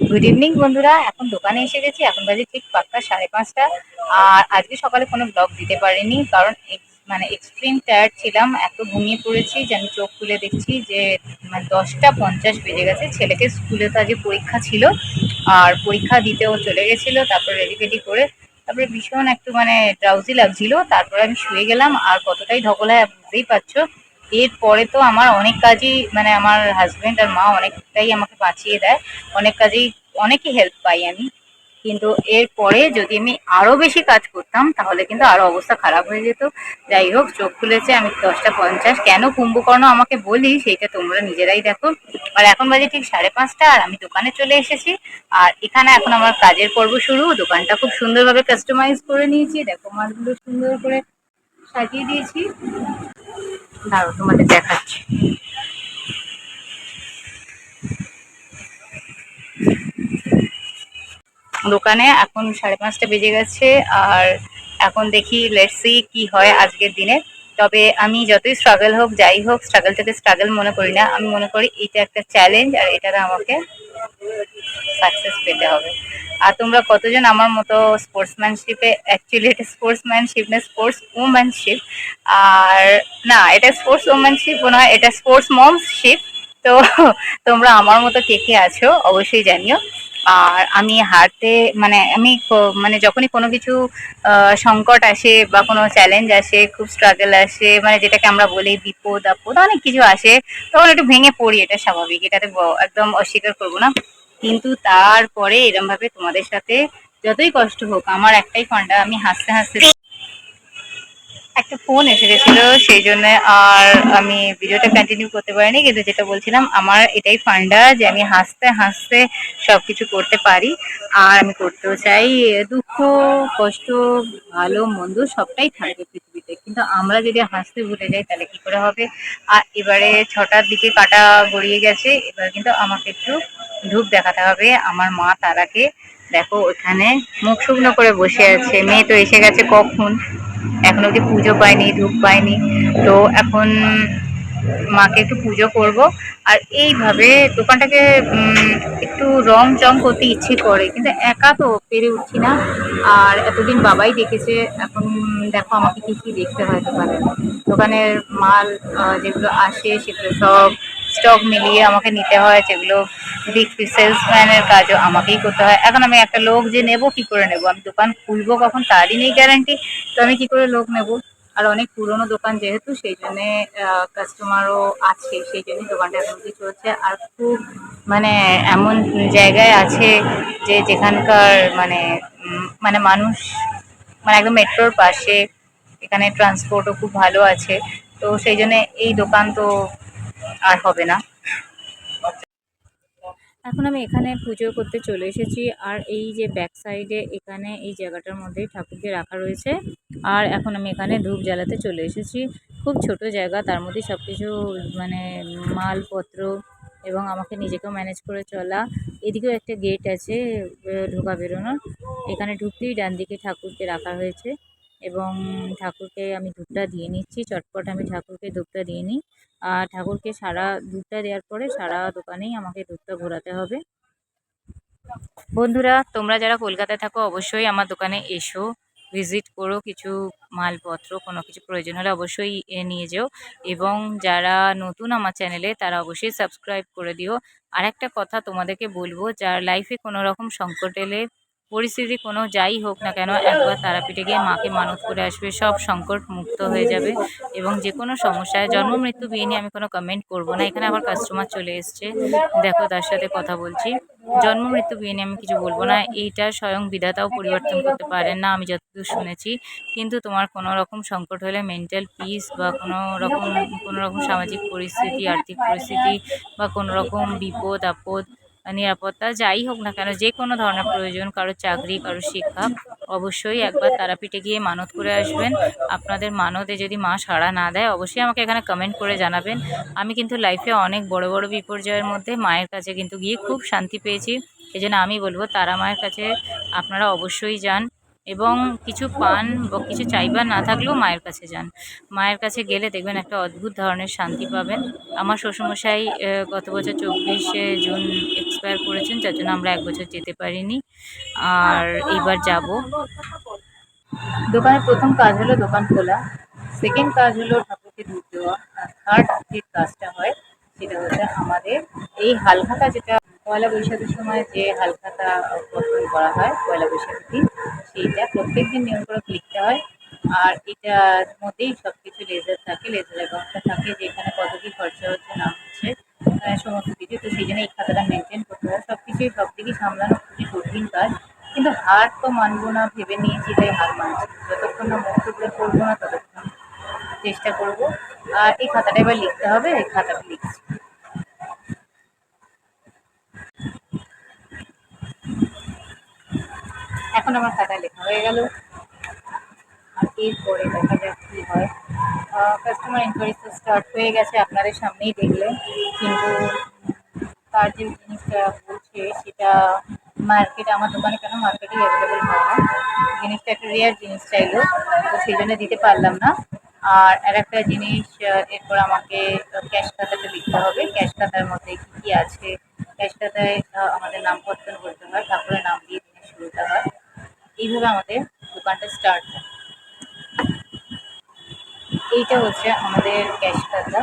Good evening বন্ধুরা। এখন দোকানে এসে গেছি। এখন বাজে ঠিক পাক্কা সাড়ে পাঁচটা। আর আজকে সকালে কোনো ব্লগ দিতে পারিনি, কারণ মানে এক্সট্রিম টায়ার্ড ছিলাম, এত ঘুমিয়ে পড়েছি যে আমি চোখ খুলে দেখছি যে মানে দশটা পঞ্চাশ বেজে গেছে। ছেলেকে স্কুলে তো আজকে পরীক্ষা ছিল, আর পরীক্ষা দিতেও চলে গেছিল, তারপর রেডি ফেডি করে তারপরে ভীষণ একটু মানে ড্রাউজি লাগছিল। তারপরে আমি শুয়ে গেলাম, আর কতটাই ধকল হয় বুঝতেই পারছ। এরপরে তো আমার অনেক কাজই মানে আমার হাজবেন্ড আর মা অনেকটাই আমাকে বাঁচিয়ে দেয়। অনেক কাজেই অনেকই হেল্প পাই আমি। কিন্তু এরপরে যদি আমি আরও বেশি কাজ করতাম, তাহলে কিন্তু আরও অবস্থা খারাপ হয়ে যেত। যাই হোক, চোখ খুলেছে, আমি দশটা পঞ্চাশ। কেন কুম্ভকর্ণ আমাকে বলি, সেইটা তোমরা নিজেরাই দেখো। আর এখন বাজে ঠিক সাড়ে পাঁচটা, আর আমি দোকানে চলে এসেছি। আর এখানে এখন আমার কাজের পর্ব শুরু। দোকানটা খুব সুন্দরভাবে কাস্টমাইজ করে নিয়েছি। দেখো মাছগুলো সুন্দর করে সাজিয়ে দিয়েছি। দাঁড়ো তোমাদের দেখাচ্ছি। দোকানে এখন সাড়ে পাঁচটা বেজে গেছে, আর এখন দেখি লেটসি কি হয় আজকের দিনে। তবে আমি যতই স্ট্রাগল হোক, যাই হোক স্ট্রাগলটাকে স্ট্রাগল মনে করি না। আমি মনে করি এটা একটা চ্যালেঞ্জ আর এটাতে আমাকে সাকসেস পেতে হবে। আর তোমরা কতজন আমার মতো স্পোর্টসম্যানশিপে অ্যাকচুয়ালি এটা স্পোর্টসম্যানশিপ না স্পোর্টস ওম্যানশিপ আর না, এটা স্পোর্টস ওম্যানশিপ নয়, এটা স্পোর্টস মমশিপ তো তোমরা আমার মতো কে কে আছো অবশ্যই জানিও। আর আমি হারতে মানে আমি মানে যখনই কোনো কিছু সংকট আসে বা কোনো চ্যালেঞ্জ আসে, খুব স্ট্রাগল আসে মানে যেটাকে আমরা বলি বিপদ আপদ, অনেক কিছু আসে, তখন একটু ভেঙে পড়ি, এটা স্বাভাবিক। এটাতে একদম অস্বীকার করব না। কিন্তু তারপরে এরম ভাবে তোমাদের সাথে যতই কষ্ট হোক, আমার একটাই ফান্ডা আমি হাসতে হাসতে একটা ফোন এসে গেছিল, সেই জন্য আর আমি ভিডিওটা কন্টিনিউ করতে পারিনি, কিন্তু যেটা বলছিলাম, আমার এটাই ফান্ডা যে আমি হাসতে হাসতে সব কিছু করতে পারি। আর আমি করতেও চাই, দুঃখ, কষ্ট, ভালো, মন্দ সবটাই থাকবে পৃথিবীতে। কিন্তু আমরা যদি হাসতে ভুলে যাই, তাহলে কি করে হবে? আর এবারে ছটার দিকে কাটা গড়িয়ে গেছে, এবার কিন্তু আমাকে একটু ধূপ দেখাতে হবে। আমার মা তারাকে, দেখো ওখানে মুখ শুকনো করে বসে আছে। মেয়ে তো এসে গেছে কখন? এখন অব্দি পুজো পাইনি ধূপ পাইনি তো এখন মাকে একটু পুজো করব। আর এইভাবে দোকানটাকে একটু রং চং করতে ইচ্ছে করে। কিন্তু একা তো পেরে উঠছি না। আর এতদিন বাবাই দেখেছে। এখন দেখো আমাকে কি কি দেখতে হয় দোকানে। দোকানের মাল যেগুলো আসে সেগুলো সব স্টক মিলিয়ে আমাকে নিতে হয়, যেগুলো বিক্রি সেলসম্যানের কাজও আমাকেই করতে হয়। এখন আমি একটা লোক যে নেব, কি করে নেব? আমি দোকান খুলবো কখন? তারই নেই গ্যারান্টি তো আমি কি করে লোক নেব? আর অনেক পুরনো দোকান যেহেতু, সেই জন্যে কাস্টমারও আছে, সেই জন্যই দোকানটা এখন অব্দি চলছে। আর খুব মানে এমন জায়গায় আছে যে যেখানকার মানে মানে মানুষ মানে একদম মেট্রোর পাশে, এখানে ট্রান্সপোর্টও খুব ভালো আছে। তো সেই জন্য এই দোকান তো আর হবে না। এখন আমি এখানে পুজো করতে চলে এসেছি। আর এই যে ব্যাক সাইডে এখানে এই জায়গাটার মধ্যে ঠাকুরকে রাখা রয়েছে। আর এখন আমি এখানে ধূপ জ্বালাতে চলে এসেছি। খুব ছোট জায়গা, তার মধ্যে সব কিছু মানে মালপত্র এবং আমাকে নিজেকেও ম্যানেজ করে চলা। এদিকেও একটা গেট আছে ঢোকা বেরোনোর। এখানে ঢুকতেই ডান দিকে ঠাকুরকে রাখা হয়েছে। এবং ঠাকুরকে আমি ধূপটা দিয়ে নিচ্ছি। চটপট আমি ঠাকুরকে ধূপটা দিয়ে নিই। আর ঠাকুরকে সারা ধূপটা দেওয়ার পরে সারা দোকানেই আমাকে ধূপটা ঘোরাতে হবে। বন্ধুরা, তোমরা যারা কলকাতায় থাকো, অবশ্যই আমার দোকানে এসো। ভিজিট করো, কিছু মালপত্র, কোনো কিছু প্রয়োজন হলে অবশ্যই নিয়ে যেও। এবং যারা নতুন আমার চ্যানেলে, তারা অবশ্যই সাবস্ক্রাইব করে দিও। আর একটা কথা তোমাদেরকে বলব, যার লাইফে কোনো রকম সংকট এলে পরিস্থিতি কোনো যাই হোক না কেন, একবার তারাপীঠে গিয়ে মাকে মানত করে আসবে, সব সংকট মুক্ত হয়ে যাবে এবং যে কোনো সমস্যায় জন্ম, মৃত্যু বিয়ে নিয়ে আমি কোনো কমেন্ট করব না। এখানে আবার কাস্টমার চলে এসছে। দেখো তার সাথে কথা বলছি। জন্ম, মৃত্যু বিয়ে নিয়ে আমি কিছু বলব না। এইটা স্বয়ং বিধাতাও পরিবর্তন করতে পারেন না, আমি যতদূর শুনেছি। কিন্তু তোমার কোনো রকম সংকট হলে মেন্টাল পিস বা কোনো রকম কোনো রকম সামাজিক পরিস্থিতি, আর্থিক পরিস্থিতি বা কোনো রকম বিপদ, আপদ নিরাপত্তা, যাই হোক না কেন, যে কোনো ধরনের প্রয়োজন, কারও চাকরি, কারও শিক্ষা, অবশ্যই একবার তারাপীঠে গিয়ে মানত করে আসবেন। আপনাদের মানতে যদি মা সাড়া না দেয়, অবশ্যই আমাকে এখানে কমেন্ট করে জানাবেন। আমি কিন্তু লাইফে অনেক বড় বড় বিপর্যয়ের মধ্যে মায়ের কাছে কিন্তু গিয়ে খুব শান্তি পেয়েছি। এই আমি বলব, তারা মায়ের কাছে আপনারা অবশ্যই যান। এবং কিছু পান বা কিছু চাইবার না থাকলেও মায়ের কাছে যান। মায়ের কাছে গেলে দেখবেন একটা অদ্ভুত ধরনের শান্তি পাবেন। আমার শ্বশুরমশাই গত বছর চব্বিশে জুন এক্সপায়ার করেছেন, যার জন্য আমরা এক বছর যেতে পারিনি। আর এইবার যাব। দোকানের প্রথম কাজ হলো দোকান খোলা। সেকেন্ড কাজ হলো ঠাকুরকে দুধ দেওয়া। আর থার্ড যে কাজটা হয়, সেটা হচ্ছে আমাদের এই হালখাতা যেটা পয়লা বৈশাখের সময় যে হালখাতা পত্তন করা হয়, পয়লা বৈশাখের দিন, সেইটা প্রত্যেকদিন নিয়ম করে লিখতে হয়। আর এটার মধ্যেই সব কিছু লেজার থাকে, লেজার অ্যাকাউন্টটা থাকে যে এখানে কত কী খরচা হচ্ছে, না হচ্ছে সমস্ত কিছু। তো সেই জন্য এই খাতাটা মেনটেন করতে হয়। সব কিছুই সব দিকেই সামলানো খুবই কঠিন কাজ। কিন্তু হার তো মানবো না, ভেবে নিয়েছি তাই হার মানছি। যতক্ষণ না মুক্ত করে করব না, ততক্ষণ চেষ্টা করব। আর এই খাতাটা এবার লিখতে হবে, এই খাতাটা লিখছি। এখন আমার খাতায় লেখা হয়ে গেল। এরপরে দেখা যাক কী হয়। কাস্টমার ইনকোয়ারি তো স্টার্ট হয়ে গেছে, আপনাদের সামনেই দেখলেন কিন্তু তার যে জিনিসটা বলছে, সেটা মার্কেটে আমার দোকানে কেন মার্কেটে অ্যাভেলেবেল হয় না? জিনিসটা একটা রেয়ার জিনিস চাইলো, তো সেই জন্য দিতে পারলাম না। আর আর একটা জিনিস এরপর আমাকে ক্যাশ খাতাতে লিখতে হবে। ক্যাশ খাতার মধ্যে কী কী আছে? ক্যাশ খাতায় আমাদের নাম পত্তন করতে হয়, ঠাকুরের নাম দিয়ে দিনের শুরুটা হয়। এইভাবে আমাদের দোকানটা স্টার্ট হয়। এইটা হচ্ছে আমাদের ক্যাশ খাতা।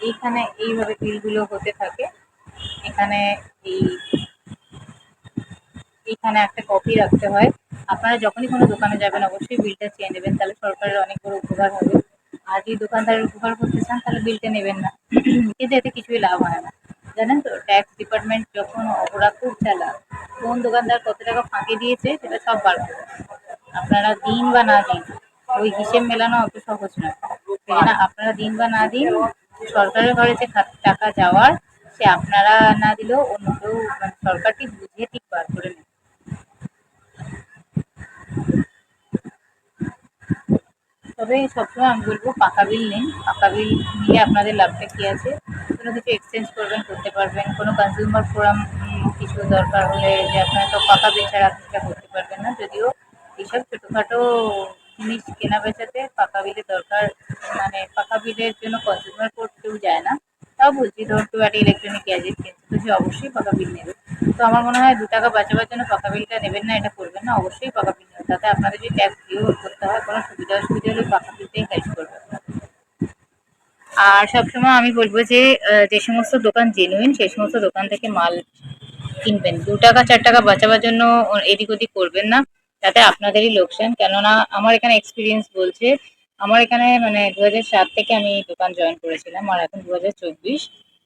এইখানে এইভাবে বিলগুলো হতে থাকে। এখানে এই, এইখানে একটা কপি রাখতে হয়। আপনারা যখনই কোনো দোকানে যাবেন, অবশ্যই বিলটা চেয়ে নেবেন। তাহলে সরকারের অনেক বড় উপকার হবে। আর যদি দোকানদারের উপকার করতে চান, তাহলে বিলটা নেবেন না। কিন্তু এতে কিছুই লাভ হয় না। জানেন তো ট্যাক্স ডিপার্টমেন্ট যখন ওরা খুব চালাক কোন দোকানদার কত টাকা ফাঁকে দিয়েছে সেটা সব বার করবে আপনারা দিন বা না দিন, ওই হিসেব মেলানো অত সহজ নয়। জন্য আপনারা দিন বা না দিন সরকারের ঘরে যে টাকা যাওয়ার, সে আপনারা না দিলেও অন্য কেউ মানে সরকারটি বুঝিয়ে ঠিক বার করে নেবে। তবে সবসময় আমি বলব, পাকা বিল নিন। পাকা বিল নিয়ে আপনাদের লাভটা কী আছে? কোনো কিছু এক্সচেঞ্জ করবেন, করতে পারবেন। কোনো কনজিউমার ফোরাম কিছু দরকার হলে যে আপনারা তো পাকা বিল ছাড়া সেটা করতে পারবেন না। যদিও এইসব ছোটোখাটো জিনিস কেনা বেচাতে পাকা বিলের দরকার মানে পাকা বিলের জন্য কনজিউমার কোর্ট কেউ যায় না। তাও বলছি, ধরুন কেউ একটা ইলেকট্রনিক গ্যাজেট কিনছে, তো সে অবশ্যই পাকা বিল নেবে। তো আমার মনে হয় দু টাকা বাঁচাবার জন্য পাকা বিলটা নেবেন না, এটা করবেন না। অবশ্যই পাকা বিল তাতে আপনাদের যদি ট্যাক্স দিয়েও করতে হয়, কোনো সুবিধা অসুবিধা হলে পাকা বিলটাই হেল্প করবে। আর সবসময় আমি বলব যে যে সমস্ত দোকান জেনুইন সেই সমস্ত দোকান থেকে মাল কিনবেন। দু টাকা, চার টাকা বাঁচাবার জন্য এদিক ওদিক করবেন না তাতে আপনাদেরই লোকসান। কেননা আমার এখানে এক্সপিরিয়েন্স বলছে, আমার এখানে মানে দু সাত থেকে আমি দোকান জয়েন করেছিলাম, আর এখন দু হাজার চব্বিশ।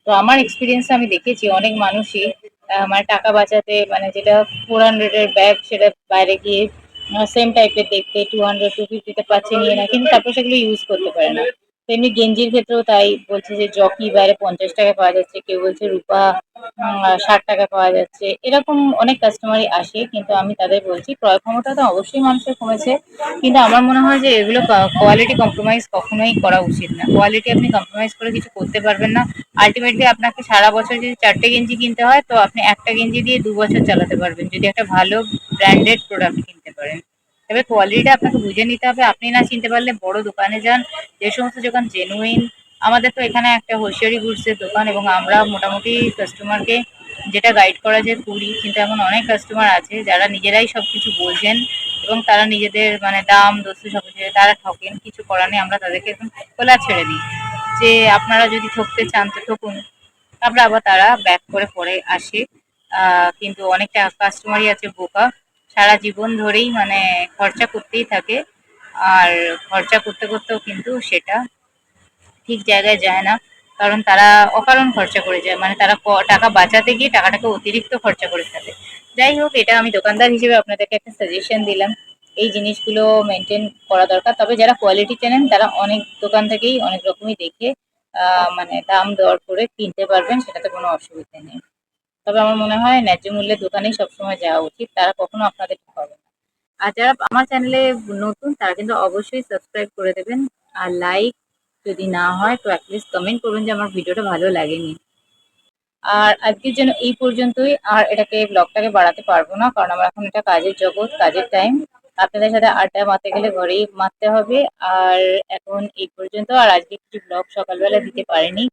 তো আমার এক্সপিরিয়েন্সে আমি দেখেছি, অনেক মানুষই মানে টাকা বাঁচাতে মানে যেটা ফোর হান্ড্রেডের ব্যাগ সেটা বাইরে গিয়ে সেম টাইপের দেখতে টু হান্ড্রেড টু ফিফটিতে পাচ্ছে নিয়ে না, কিন্তু তারপর সেগুলো ইউজ করতে পারে না। তেমনি গেঞ্জির ক্ষেত্রেও তাই বলছে যে জকি বাইরে পঞ্চাশ টাকা পাওয়া যাচ্ছে, কেউ বলছে রূপা ষাট টাকা পাওয়া যাচ্ছে। এরকম অনেক কাস্টমারই আসে, কিন্তু আমি তাদের বলছি, ক্রয় ক্ষমতা তো অবশ্যই মানুষের কমেছে, কিন্তু আমার মনে হয় যে এগুলো কোয়ালিটি কম্প্রোমাইজ কখনোই করা উচিত না। কোয়ালিটি আপনি কম্প্রোমাইজ করে কিছু করতে পারবেন না। আলটিমেটলি আপনাকে সারা বছর যদি চারটে গেঞ্জি কিনতে হয়, তো আপনি একটা গেঞ্জি দিয়ে দু বছর চালাতে পারবেন। যদি একটা ভালো ব্র্যান্ডেড প্রোডাক্ট কিনতে পারেন। তবে কোয়ালিটিটা আপনাকে বুঝে নিতে হবে। আপনি না চিনতে পারলে বড় দোকানে যান। যে সমস্ত দোকান জেনুইন আমাদের তো এখানে একটা হোশিয়ারি গুডসের দোকান এবং আমরা মোটামুটি কাস্টমারকে যেটা গাইড করা যায় করি কিন্তু এমন অনেক কাস্টমার আছে যারা নিজেরাই সব কিছু বোঝেন এবং তারা নিজেদের মানে দাম দস্যু সব কিছু তারা ঠকেন। কিছু করার নেই, আমরা তাদেরকে একদম খোলা ছেড়ে দিই। যে আপনারা যদি ঠকতে চান তো ঠকুন। তারপরে আবার তারা ব্যাক করে পরে আসে। কিন্তু অনেকটা কাস্টমারই আছে বোকা। সারা জীবন ধরেই মানে খরচা করতেই থাকে। আর খরচা করতে করতেও কিন্তু সেটা ঠিক জায়গায় যায় না। কারণ তারা অকারণ খরচা করে যায়। মানে তারা টাকা বাঁচাতে গিয়ে টাকাটাকে অতিরিক্ত খরচা করে ফেলে। যাই হোক, এটা আমি দোকানদার হিসেবে আপনাদেরকে একটা সাজেশন দিলাম। এই জিনিসগুলো মেনটেন করা দরকার। তবে যারা কোয়ালিটি চেনেন তারা অনেক দোকান থেকেই অনেক রকমই দেখে মানে দাম দর করে কিনতে পারবেন। সেটাতে কোনো অসুবিধা নেই। তবে আমার মনে হয় ন্যায্য মূল্যের দোকানেই সবসময় যাওয়া উচিত। তারা কখনো আপনাদের পাবে না। আর যারা আমার চ্যানেলে নতুন, তারা কিন্তু অবশ্যই সাবস্ক্রাইব করে দেবেন। আর লাইক যদি না হয়, তো অ্যাটলিস্ট কমেন্ট করুন যে আমার ভিডিওটা ভালো লাগেনি। আর আজকের জন্য এই পর্যন্তই। আর এটাকে, ব্লগটাকে বাড়াতে পারব না, কারণ আমার এখন এটা কাজের জগৎ, কাজের টাইম আপনাদের সাথে আড্ডা মারতে গেলে ঘরেই মারতে হবে। আর এখন এই পর্যন্ত। আর আজকে কিছু ব্লগ সকালবেলা দিতে পারিনি।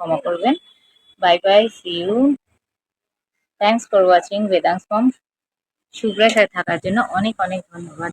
ক্ষমা করবেন। Bye bye see you thanks for watching Vedang's ফর্ম সুগ্রাসায় থাকার জন্য অনেক অনেক ধন্যবাদ।